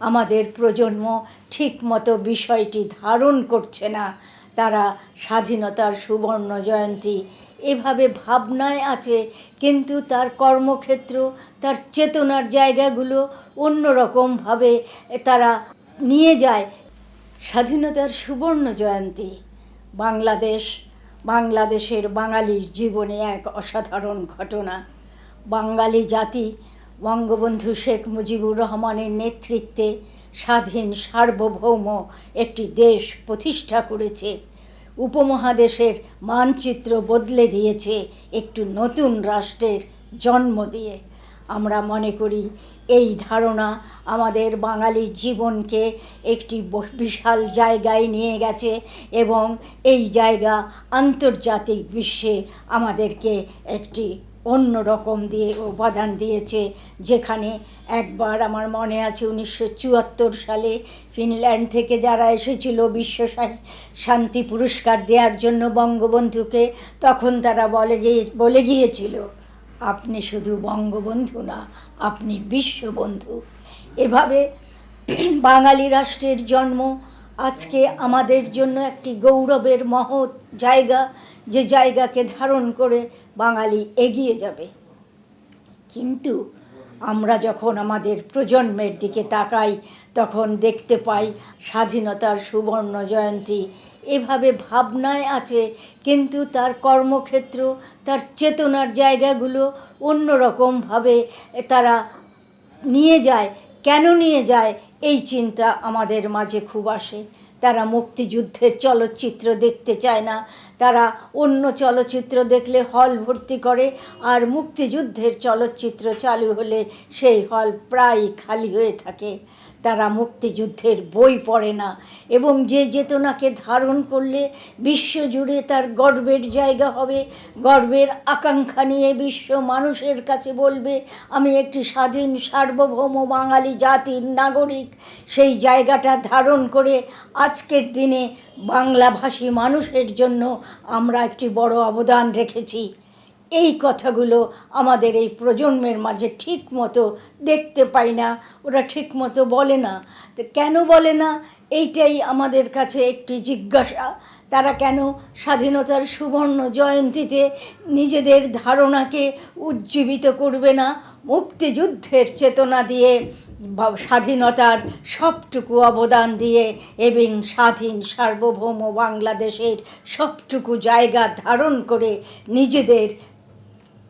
আমাদের প্রজন্ম ঠিকমতো বিষয়টি ধারণ করছে না। তারা স্বাধীনতার সুবর্ণ জয়ন্তী এভাবে ভাবনায় আছে, কিন্তু তার কর্মক্ষেত্র, তার চেতনার জায়গাগুলো অন্যরকমভাবে তারা নিয়ে যায়। স্বাধীনতার সুবর্ণ জয়ন্তী, বাংলাদেশ, বাংলাদেশের বাঙালির জীবনে এক অসাধারণ ঘটনা। বাঙালি জাতি বঙ্গবন্ধু শেখ মুজিবুর রহমানের নেতৃত্বে স্বাধীন সার্বভৌম একটি দেশ প্রতিষ্ঠা করেছে। উপমহাদেশের মানচিত্র বদলে দিয়েছে একটু নতুন রাষ্ট্রের জন্ম দিয়ে। আমরা মনে করি, এই ধারণা আমাদের বাঙালি জীবনকে একটি বিশাল জায়গায় নিয়ে গেছে এবং এই জায়গা আন্তর্জাতিক বিশ্বে আমাদেরকে একটি অন্য রকম দিয়ে উপাদান দিয়েছে, যেখানে একবার আমার মনে আছে উনিশশো চুয়াত্তর সালে ফিনল্যান্ড থেকে যারা এসেছিল বিশ্ব শান্তি পুরস্কার দেওয়ার জন্য বঙ্গবন্ধুকে, তখন তারা বলে গিয়ে, বলে গিয়েছিল, আপনি শুধু বঙ্গবন্ধু না, আপনি বিশ্ববন্ধু। এভাবে বাঙালি রাষ্ট্রের জন্ম আজকে আমাদের জন্য একটি গৌরবের মহৎ জায়গা, যে জায়গাকে ধারণ করে বাঙালি এগিয়ে যাবে। কিন্তু আমরা যখন আমাদের প্রজন্মের দিকে তাকাই, তখন দেখতে পাই স্বাধীনতার সুবর্ণ জয়ন্তী। এভাবে ভাবনায় আছে, কিন্তু তার কর্মক্ষেত্র, তার চেতনার জায়গাগুলো অন্যরকমভাবে তারা নিয়ে যায়। কেন নিয়ে যায়? এই চিন্তা আমাদের মাঝে খুব আসে। তারা মুক্তিযুদ্ধের চলচ্চিত্র দেখতে চায় না। তারা অন্য চলচ্চিত্র দেখলে হল ভর্তি করে আর মুক্তিযুদ্ধের চলচ্চিত্র চালু হলে সেই হল প্রায় খালি হয়ে থাকে। তারা মুক্তিযুদ্ধের বই পড়ে না। এবং যে চেতনাকে ধারণ করলে বিশ্বজুড়ে তার গর্বের জায়গা হবে, গর্বের আকাঙ্ক্ষা নিয়ে বিশ্ব মানুষের কাছে বলবে, আমি একটি স্বাধীন, সার্বভৌম বাঙালি জাতির নাগরিক। সেই জায়গাটা ধারণ করে আজকের দিনে বাংলাভাষী মানুষের জন্য আমরা একটি বড় অবদান রেখেছি। এই কথাগুলো আমাদের এই প্রজন্মের মাঝে ঠিক মতো দেখতে পাই না, ওরা ঠিক মতো বলে না। তো কেন বলে না? এইটাই আমাদের কাছে একটি জিজ্ঞাসা। তারা কেন স্বাধীনতার সুবর্ণ জয়ন্তীতে নিজেদের ধারণাকে উজ্জীবিত করবে না? মুক্তিযুদ্ধের চেতনা দিয়ে স্বাধীনতার সবটুকু অবদান দিয়ে, এবং স্বাধীন সার্বভৌম বাংলাদেশের সবটুকু জায়গা ধারণ করে নিজেদের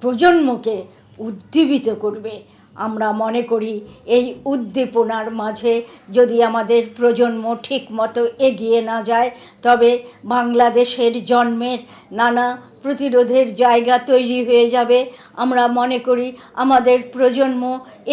প্রজন্মকে উদ্দীপিত করবে। আমরা মনে করি, এই উদ্দীপনার মাঝে যদি আমাদের প্রজন্ম ঠিক মতো এগিয়ে না যায়, তবে বাংলাদেশের জন্মের নানা প্রতিরোধের জায়গা তৈরি হয়ে যাবে। আমরা মনে করি আমাদের প্রজন্ম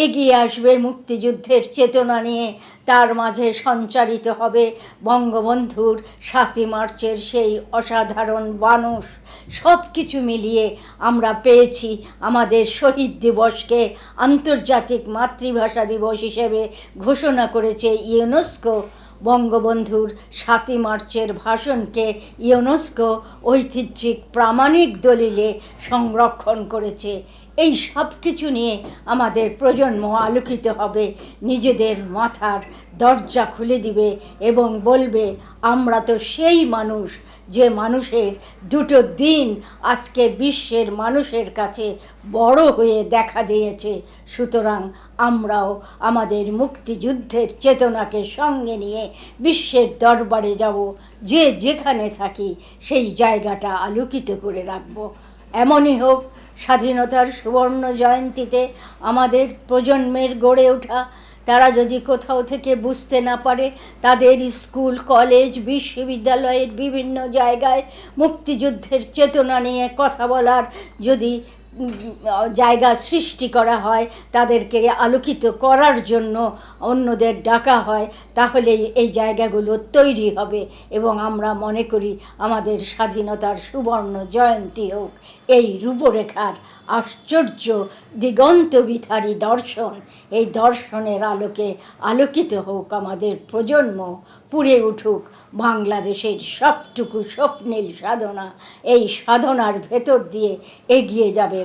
এগিয়ে আসবে মুক্তিযুদ্ধের চেতনা নিয়ে। তার মাঝে সঞ্চারিত হবে বঙ্গবন্ধুর সাতই মার্চের সেই অসাধারণ মানুষ সব কিছু মিলিয়ে আমরা পেয়েছি আমাদের শহীদ দিবসকে আন্তর্জাতিক মাতৃভাষা দিবস হিসেবে ঘোষণা করেছে ইউনেস্কো। বঙ্গবন্ধুর সাতই মার্চের ভাষণকে ইউনেস্কো ঐতিহ্যিক প্রামাণিক দলিলে সংরক্ষণ করেছে এই সব কিছু নিয়ে আমাদের প্রজন্ম আলোকিত হবে। নিজেদের মাথার দরজা খুলে দিবে এবং বলবে, আমরা তো সেই মানুষ যে মানুষের দুটো দিন আজকে বিশ্বের মানুষের কাছে বড় হয়ে দেখা দিয়েছে। সুতরাং আমরাও আমাদের মুক্তিযুদ্ধের চেতনাকে সঙ্গে নিয়ে বিশ্বের দরবারে যাব। যে যেখানে থাকি সেই জায়গাটা আলোকিত করে রাখব। এমনই হোক, স্বাধীনতার সুবর্ণ জয়ন্তীতে আমাদের প্রজন্মের গড়ে ওঠা, তারা যদি কোথাও থেকে বুঝতে না পারে, তাদের স্কুল, কলেজ, বিশ্ববিদ্যালয়ের বিভিন্ন জায়গায় মুক্তিযুদ্ধের চেতনা নিয়ে কথা বলার যদি জায়গা সৃষ্টি করা হয়, তাদেরকে আলোকিত করার জন্য অন্যদের ডাকা হয়, তাহলেই এই জায়গাগুলো তৈরি হবে এবং আমরা মনে করি আমাদের স্বাধীনতার সুবর্ণ জয়ন্তী হোক। এই রূপরেখার আশ্চর্য দিগন্ত বিথারী দর্শন, এই দর্শনের আলোকে আলোকিত হোক আমাদের প্রজন্ম, পুড়ে উঠুক বাংলাদেশের সবটুকু স্বপ্নীল সাধনা। এই সাধনার ভেতর দিয়ে এগিয়ে যাবে